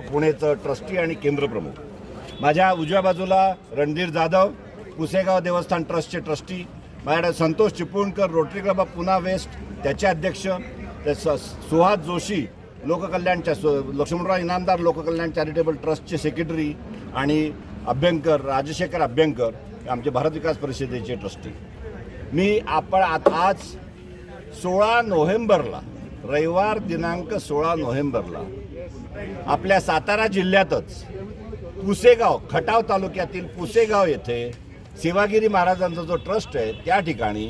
पुणेचं trustee आणि केंद्र प्रमुख. माझ्या उजव्या बाजूला रणधीर जाधव पुसेगाव देवस्थान ट्रस्टचे ट्रस्टी माझ्याकडे Santosh Chiplunkar Rotary club of Poona west त्याचे अध्यक्ष स- सुहास जोशी लोककल्याणच्या लक्ष्मणराव इनामदार लोककल्याण चॅरिटेबल ट्रस्टचे सेक्रेटरी आणि अभ्यंकर राजशेखर अभ्यंकर आमचे भारत विकास परिषदेचे ट्रस्टी. मी आपण आज सोळा नोव्हेंबरला रविवार दिनांक सोळा नोव्हेंबरला आपल्या सातारा जिल्ह्यातच पुसेगाव खटाव तालुक्यातील पुसेगाव येथे सेवागिरी महाराजांचा जो ट्रस्ट आहे त्या ठिकाणी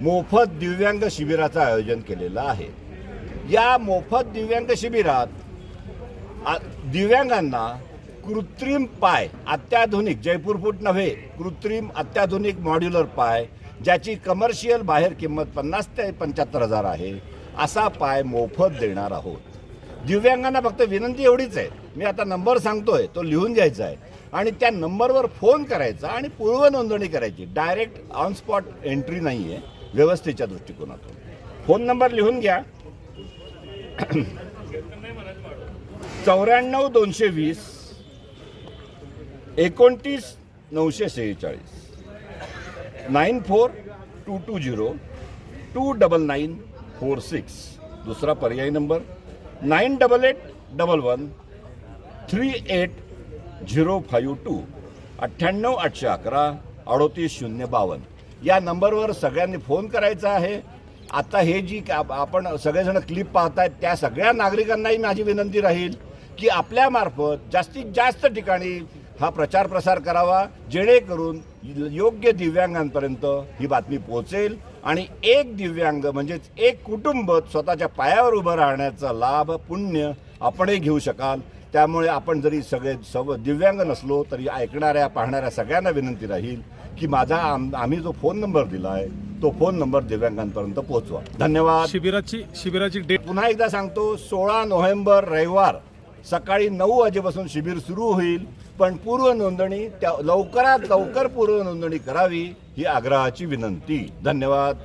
मोफत दिव्यांग शिबिराचं आयोजन केलेलं आहे. या मोफत दिव्यांग शिबिरात दिव्यांगांना कृत्रिम पाय अत्याधुनिक जयपूर फूट नव्हे कृत्रिम अत्याधुनिक मॉड्युलर पाय ज्याची कमर्शियल बाहेर किंमत पन्नास ते पंच्याहत्तर हजार आहे असा पाय मोफत देणार आहोत. दिव्यांगांना फक्त विनंती एवढीच आहे. मी आता नंबर सांगतोय तो लिहून घ्यायचा आहे. आणि त्या नंबरवर फोन करायचा आणि पूर्व नोंदणी करायची. डायरेक्ट ऑन स्पॉट एंट्री नाही आहे व्यवस्थेच्या दृष्टिकोनातून. फोन नंबर लिहून घ्या. चौऱ्याण्णव दोनशे वीस एकोणतीस नऊशे सेहेचाळीस nine four two two zero two double nine four six. दुसरा पर्यायी number. Nine double eight double one three eight zero five two अठ्ठ्याण्णव आठशे अकरा अडोतीस शून्य बावन्न. या नंबरवर सगळ्यांनी फोन करायचा आहे. आता हे जी आपण सगळेजण क्लिप पाहतायत त्या सगळ्या नागरिकांनाही माझी विनंती राहील की आपल्यामार्फत जास्तीत जास्त ठिकाणी हा प्रचार प्रसार करावा जेणेकरून योग्य दिव्यांगांपर्यंत ही बातमी पोहोचेल आणि एक दिव्यांग म्हणजेच एक कुटुंब स्वतःच्या पायावर उभं राहण्याचा लाभ पुण्य आपणही घेऊ शकाल. त्यामुळे आपण जरी सगळे सव दिव्यांग नसलो तरी ऐकणाऱ्या पाहणाऱ्या सगळ्यांना विनंती राहील की माझा आम- आम्ही जो फोन नंबर दिला आहे तो फोन नंबर दिव्यांगांपर्यंत पोहोचवा. धन्यवाद. शिबिराची शिबिराची डेट पुन्हा एकदा सांगतो सोळा नोव्हेंबर रविवार सकाळी नऊ वाजेपासून शिबिर सुरू होईल पण पूर्व नोंदणी त्या लवकरात लवकर पूर्व नोंदणी करावी ही आग्रहाची विनंती. धन्यवाद.